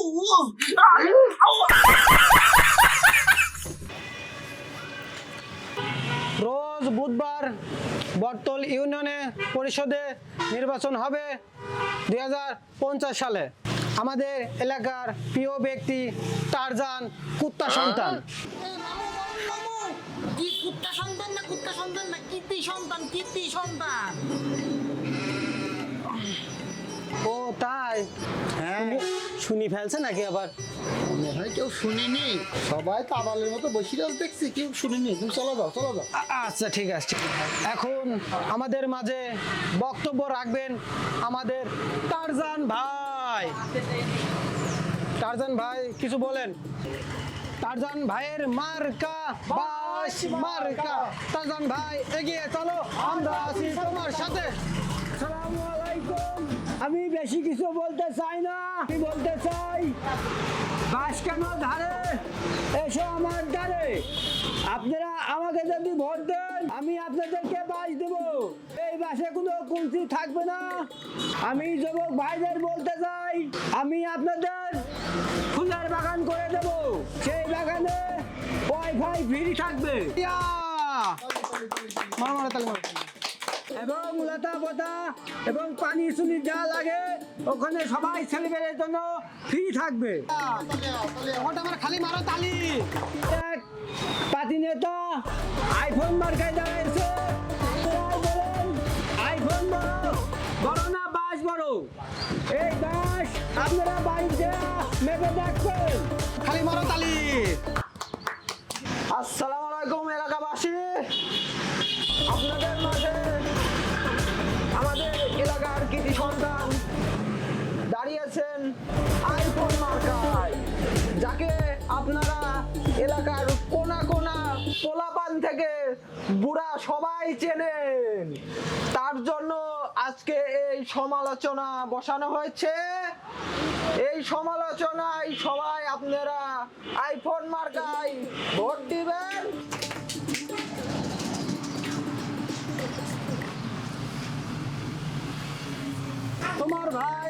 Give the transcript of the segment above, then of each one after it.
রোজ বুধবার বটতল ইউনিয়নে পরিষদে নির্বাচন হবে দুই হাজার পঞ্চাশ সালে। আমাদের এলাকার প্রিয় ব্যক্তি টারজান কুত্তা সন্তান। সন্তান না কুত্তা সন্তান না? কীর্তি সন্তান কীর্তি সন্তান। ও তাই? শুনি- শুনি ফেলছে নাকি আবার? মনে হয় কেউ শুনিনি। সবাই তাবালের মতো বসে আছে দেখছি কেউ শুনিনি। তুমি চলো যাও চলো যাও। আচ্ছা ঠিক আছে। এখন আমাদের মাঝে বক্তব্য রাখবেন আমাদের টারজান ভাই। টারজান ভাই কিছু বলেন? টারজান ভাইয়ের মার্কা বাস মার্কা। টারজান ভাই এগিয়ে চলো। আমরা আছি তোমার সাথে। আমি বেশি কিছু বলতে চাই না। আমি বলতে চাই বাস কেন ধারে? এসো আমার ধারে আপনারা আমাকে যদি ভোট দেন, আমি আপনাদেরকে বাস দেব। এই বাসে কোনো কুঞ্চি থাকবে না। আমি যুবক ভাইদের বলতে চাই, আমি আপনাদের ফুলের বাগান করে দেব। সেই বাগানে ওয়াইফাই ফ্রি থাকবে। মারো। এবং লতা পাতা এবং পানি সুনি যা লাগে ওখানে সবাই ছেলেমেয়েদের জন্য ফ্রি থাকবে। ওটা আমার খালি মারো তালি। পাতি নেতা আইফোন মার্কায় দাঁড়াইছে আইফোন বড় বড় না বাস বড় এই বাস আপনারা বাইক দেয়া মেপে দেখবেন। খালি মারো তালি। আসসালামু আইফোন মার্কায় যাকে আপনারা এলাকার কোনা কোনা পোলাপান থেকে বুড়া সবাই চেনেন। তার জন্য আজকে এই সমালোচনা বসানো হয়েছে। এই সমালোচনায় সবাই আপনারা আইফোন মার্কায় ভোট দিবেন তোমার ভাই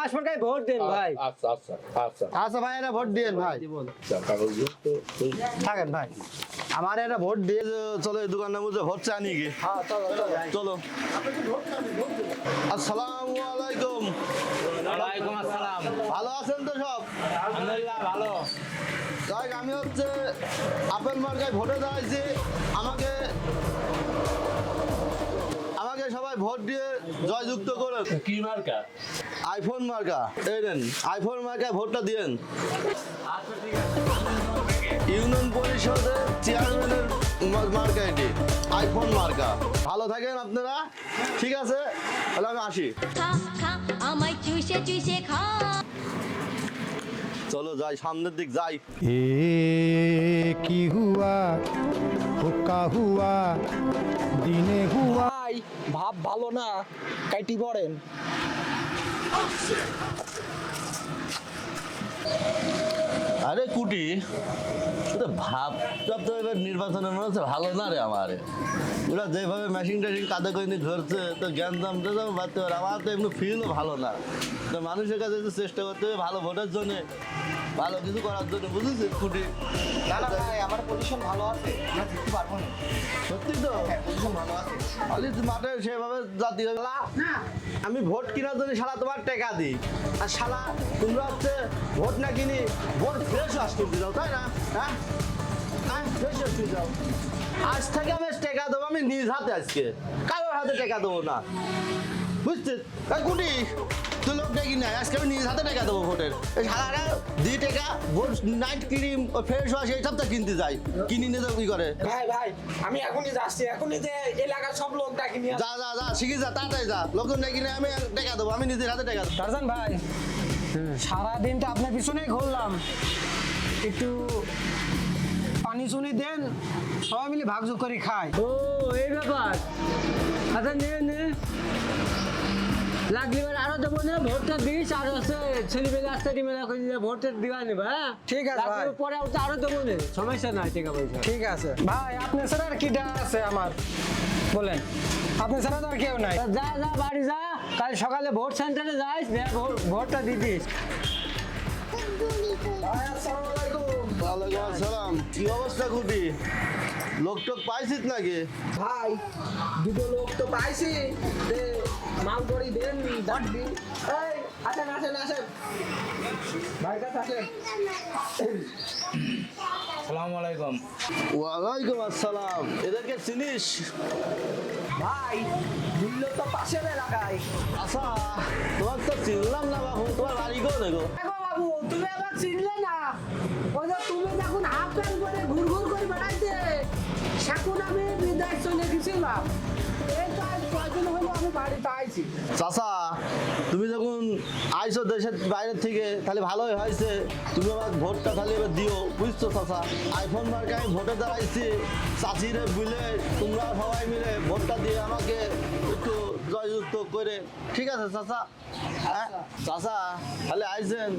মার্কায় ভোট দেন ভাই। আচ্ছা আচ্ছা আচ্ছা। আচ্ছা ভাই এটা ভোট দিয়েন ভাই। আচ্ছা থাকেন ভাই। আমার এটা ভোট দিয়ে চলো এই দোকানের মধ্যে ভোট চা নিয়ে হ্যাঁ চলো আসসালামু আলাইকুম। ওয়ালাইকুম আসসালাম। ভালো আছেন তো সব? আলহামদুলিল্লাহ ভালো। যাই আমি হচ্ছে আপেল মার্কায় ভোটে দাঁড়াইছি। আমাকে আমাকে সবাই ভোট দিয়ে জয়যুক্ত করেন। কি মার্কা? আইফোন মার্কা এই নেন আইফোন মার্কায় ভোটটা দিয়েন। ইউনিয়ন পরিষদের চেয়ারম্যানের মার্কা এটি আইফোন মার্কা ভালো থাকেন আপনারা ঠিক আছে? তাহলে আমি আসি। চলো যাই সামনের দিক যাই। এ কি হুয়া হুক্কা হুয়া দিনে হুয়া। ভাব ভালো না কাইটি পড়েন। আরে কুটি ভাব তো এবার নির্বাচনের মনে হচ্ছে ভালো না রে আমার। ওরা যেভাবে মেশিন টেশিন কাদা করে ধরছে, তো জ্ঞান দাম যাব বাড়তে। পারে আমার তো এমনি ফিলও ভালো না। তো মানুষের কাছে চেষ্টা করতে হবে ভালো ভোটের জন্য ভালো কিছু করার জন্য বুঝেছিস? কুটি না না ভাই আমার পজিশন ভালো আছে। আমরা জিততে পারব না। সত্যি তো? পজিশন ভালো আছে। খালি মাঠে সেভাবে জাতি না। আমি ভোট কেনার জন্য শালা তোমার টাকা দিই। আর শালা তোমরা হচ্ছে ভোট না কিনি ভোট ফ্রেশ ওয়াশ কিনতে যাও তাই না? হ্যাঁ? হ্যাঁ ফ্রেশ ওয়াশ কিনতে যাও। আজ থেকে আমি টাকা দেবো আমি নিজ হাতে আজকে। কারোর হাতে টাকা দেবো না। বুঝছিস? কুটি তুই লোক ডেকে নেয় আজকে আমি নিজ হাতে টাকা দেবো ভোটের। এই শালারা দি টাকা vote night cream fresh wash এইসব তো কিনতে যাই কিনে নিয়ে কি করে। ভাই ভাই আমি এখনই যাচ্ছি এখনই যে এলাকার সব লোক ডাকি নিয়ে যা যা যা শিখে যা তাড়াতাড়ি যা। লোকজন ডেকে নিয়ে আমি টাকা দেবো আমি নিজের হাতে টাকা দেবো। টারজান ভাই সারাদিন তো আপনার পিছনেই ঘুরলাম। একটু পানি চুনি দেন সবাই মিলে ভাগযোগ করে খাই। ও এই ব্যাপার। আচ্ছা নে নে। লাগলে এবার আরও দেবো না ভোটটা দিস আর হচ্ছে ছেলেমেলে আসতে মেলা করে দিলে ভোটটা দিবা নেবা হ্যাঁ? ঠিক আছে ভাই। পরে ওটা আরও দেবো না সমস্যা নাই টাকা পয়সা। ঠিক আছে। ভাই আপনার ছাড়া আর কি ডাক আছে আমার? বলেন। আপনার ছাড়া তো আর কেউ নাই। যা যা বাড়ি যা কাল সকালে ভোট সেন্টারে যাইস ভোটটা দিয়ে দিস আসসালাম কি অবস্থা খুবই? লোক টোক পাইছিস নাকি? ভাই দুটো লোক তো পাইছি। দে মাল করি দেন ডাকবি এই আসেন আসেন আসেন। ভাই কাছে আসেন। সালাম আলাইকুম। ওয়ালাইকুম আসসালাম। এদেরকে চিনিস? ভাই দিল তো পাশের এলাকায়। আচ্ছা তোমার তো চিনলাম না বাবু তোমার বাড়ি গো? দেখো বাবু তুমি আবার চিনলে না? ওই তুমি যখন হাফ প্যান্ট পরে ঘুর ঘুর করে বেড়াইতে সেখন আমি বিদায় চলে গেছিলাম চাচা, তুমি যখন আইসো দেশের বাইরে থেকে, তাহলে ভালোই হয়েছে। তুমি আমার ভোটটা তাহলে এবার দিও, বুঝছ চাচা? আইফোন মার্কে আমি ভোটে দাঁড়াইছি, চাচিরে বুঝলে তোমরা সবাই মিলে ভোটটা দিয়ে আমাকে একটু জয়যুক্ত করে। ঠিক আছে চাচা? হ্যাঁ? চাচা, তাহলে আইসেন।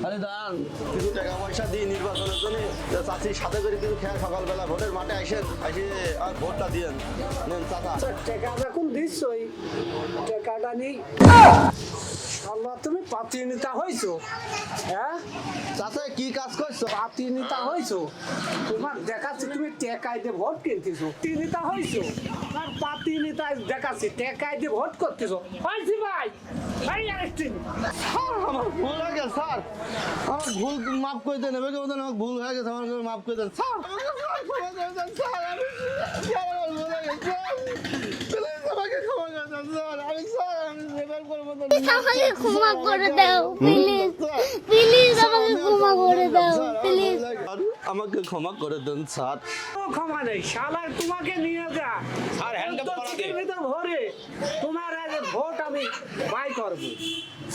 তাহলে দাঁড়ান, কিছু টাকা পয়সা দিই নির্বাচনের জন্য তো চাচির সাথে করে কিন্তু খেয়ে সকালবেলা ভোটের মাঠে আসেন আইসে আর ভোটটা দিয়েন। নেন চাচা। আচ্ছা টাকা যখন দিচ্ছই টাকাটা নেই। আল্লাহ তুমি পাতি নেতা হয়েছো হ্যাঁ? চাচা কি কাজ করছ? পাতি নেতা হয়েছো তোমার দেখাচ্ছে তুমি টেকায় দিয়ে ভোট কিনতেছো। পাতি নেতা হয়েছো আর পাতি নেতা দেখাচ্ছে টেকায় দিয়ে ভোট করতেছো। হয়েছি ভাই। ভাই স্যার, আমার ভুল হয়ে গেছে স্যার। আমার ভুল মাফ করে দেন এবার বলতেন আমার ভুল হয়ে গেছে আমার মাফ করে দেন। স্যার আমাকে স্যার। আমি স্যার। Please, আমাকে ক্ষমা করে দেন স্যার আমি স্যার আমি এবার করব না। আমাকে ক্ষমা করে দাও প্লিজ স্যার, প্লিজ আমাকে ক্ষমা করে দাও প্লিজ। আমাকে ক্ষমা করে দেন স্যার। ক্ষমা নেই। শালার তোমাকে নিয়ে যা। আর করা দে। ভরে তোমার আজ ভোট আমি বাই করব।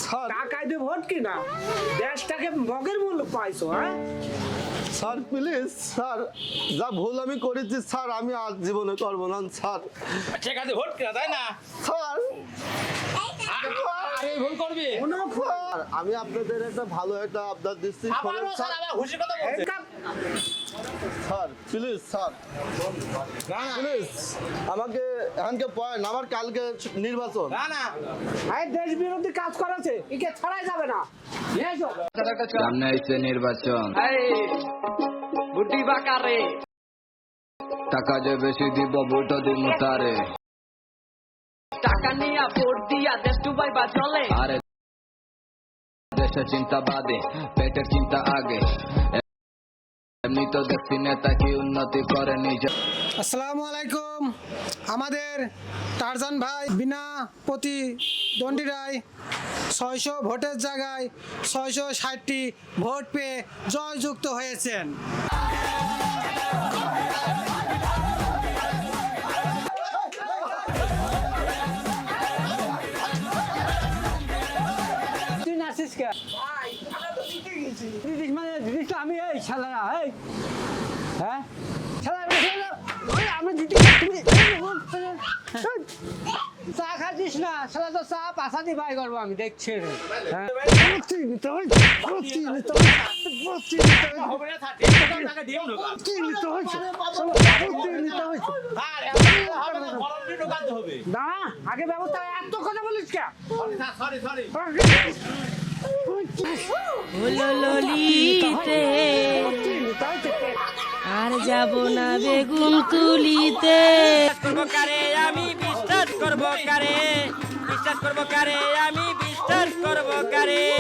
স্যার। টাকায় দিয়ে ভোট কিনা? দেশটাকে মগের মূল্য পাইছো হ্যাঁ? Sir please sir. যা ভুল আমি করেছি স্যার আমি আর জীবনে করব না স্যার। ঠিক আছে ভোট কিনা তাই না? স্যার। আরে ভুল করবি। আমি আপনাদের একটা ভালো একটা আবদার দিচ্ছি স্যার স্যার। আবার খুশি কথা বলছে। এটা- স্যার প্লিজ স্যার। প্লিজ আমাকে এখানকে পয়েন্ট আমার কালকে নির্বাচন। না না। দেশ বিরোধী কাজ করেছে একে ছাড়াই যাবে না। সামনে আসছে নির্বাচন। টাকা যে বেশি দিব ভোটও দিব তারে। টাকা নিয়ে ভোট দিয়া দেশ ডুবাই বা চলে আরে দেশের চিন্তা বাদে পেটের চিন্তা আগে। এমনি তো দেখছি নেতা কি উন্নতি করে নিজে। আসসালামু আলাইকুম। আমাদের টারজান ভাই বিনা প্রতিদ্বন্দ্বীরাই ছয়শো ভোটের জায়গায় ছয়শো ষাটটি ভোট পেয়ে জয়যুক্ত হয়েছেন। দিদিস মানে দিদিস আমি এই শালারা এই হ্যাঁ শালা আমি দিদি তুমি চা খাচ্ছিস না শালা তো চা পাশাতি বাই করব আমি দেখছি হ্যাঁ হয়, হয়, হয়, হয়, শালা হয়। না আগে ব্যবস্থা এত কথা বলিস কে সরি সরি হলো আর যাব না বেগুন তুলিতে। কারে, আমি বিশ্বাস করব কারে। বিশ্বাস করব কারে, আমি বিশ্বাস করব কারে।